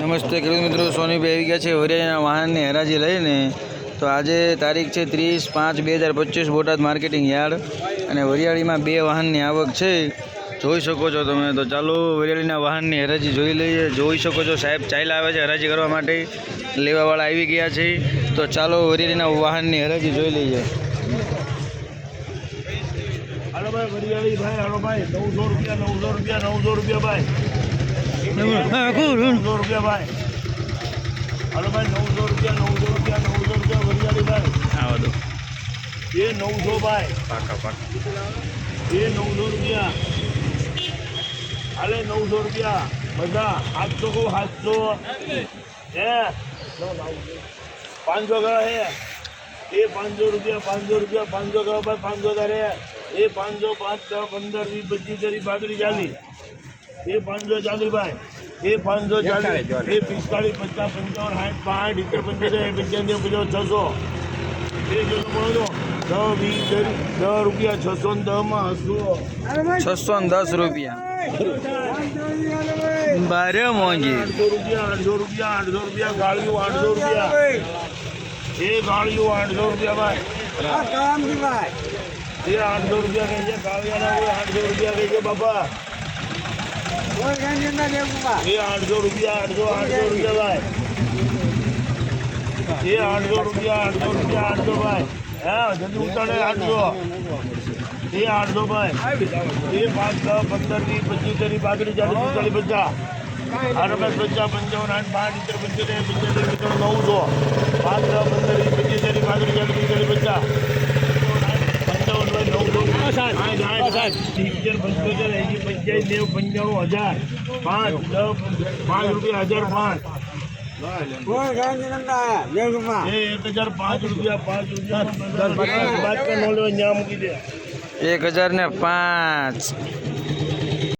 નમસ્તે ખેડૂત મિત્રો સોનીભાઈ આવી ગયા છે વરિયાળીના વાહનની હરાજી લઈને. તો આજે તારીખ છે ત્રીસ પાંચ બે હજાર પચીસ બોટાદ માર્કેટિંગ યાર્ડ અને વરિયાળીમાં બે વાહનની આવક છે. જોઈ શકો છો તમે. તો ચાલો વરિયાળીના વાહનની હરાજી જોઈ લઈએ. જોઈ શકો છો સાહેબ ચાલ્યા આવે છે હરાજી કરવા માટે. લેવાવાળા આવી ગયા છે. તો ચાલો વરિયાળીના વાહનની હરાજી જોઈ લઈએ. હાલો ભાઈ, વરિયાળી ભાઈ, હાલો ભાઈ, નવસો રૂપિયા નવસો રૂપિયા નવસો રૂપિયા ભાઈ. નવસો રૂપિયા ભાઈ હાલો ભાઈ નવસો રૂપિયા નવસો રૂપિયા નવસો રૂપિયા વરિયાળી ભાઈ એ નવસો ભાઈ એ નવસો રૂપિયા અરે નવસો રૂપિયા બધા સાતસો કહું સાતસો હે પાંચસો ગયા હે એ પાંચસો રૂપિયા પાંચસો રૂપિયા પાંચસો ગયા ભાઈ પાંચસો તારે એ પાંચસો પાંચ છ પંદર વીસ પચીસ ત્રીસ પાંત્રીસ ચાલીસ એ પાંચસો ચાલીસ ભાઈ. એ પાંચસો ચાલીસ. એ પિસ્તાળીસ પચાસ પંચાવન સાઠ પાંચ ઇતર પંચોતેર પંચ્યાસી પચાસ છસો. એ જોતો બોલો દસ વીસ દસ રૂપિયા છસો ને દસમાં હસો છસો ને દસ રૂપિયા. બારે મોંઘી. આઠસો રૂપિયા આઠસો રૂપિયા આઠસો રૂપિયા ગાળિયું આઠસો રૂપિયા. એ ગાળિયું આઠસો રૂપિયા ભાઈ. એ આઠસો રૂપિયા કહે છે ગાળિયાના હોય આઠસો રૂપિયા કહે છે બાપા. એ આઠસો રૂપિયા આઠસો આઠસો રૂપિયા ભાઈ. એ આઠસો રૂપિયા આઠસો રૂપિયા આઠસો ભાઈ. હા જલ્દી ઉતારે આઠસો. એ આઠસો ભાઈ. એ પાંચ દસ પંદર વીસ પચીસ ત્રીસ પાંત્રીસ ચાલીસ પિસ્તાલીસ પચાસ. ભાઈ પચાસ પંચાવન આઠ પાંચ ઇતર પંચોતેર પંચોતેર પંચાવન નવસો. પાંચ દસ પંદર પચીસ ત્રીસ પાંત્રીસ ચાલીસ પિસ્તાલીસ પચાસ. પંચાવન ભાઈ નવસો. આઠ સિત્તેર પંચોતેર એંસી પંચાસી નેવું પંચાણું હજાર. પાંચ પાંચ રૂપિયા હજાર પાંચ. એ એક હજાર પાંચ રૂપિયા પાંચ રૂપિયા. બાદ નો લેવા ન્યા એક હજાર ને પાંચ.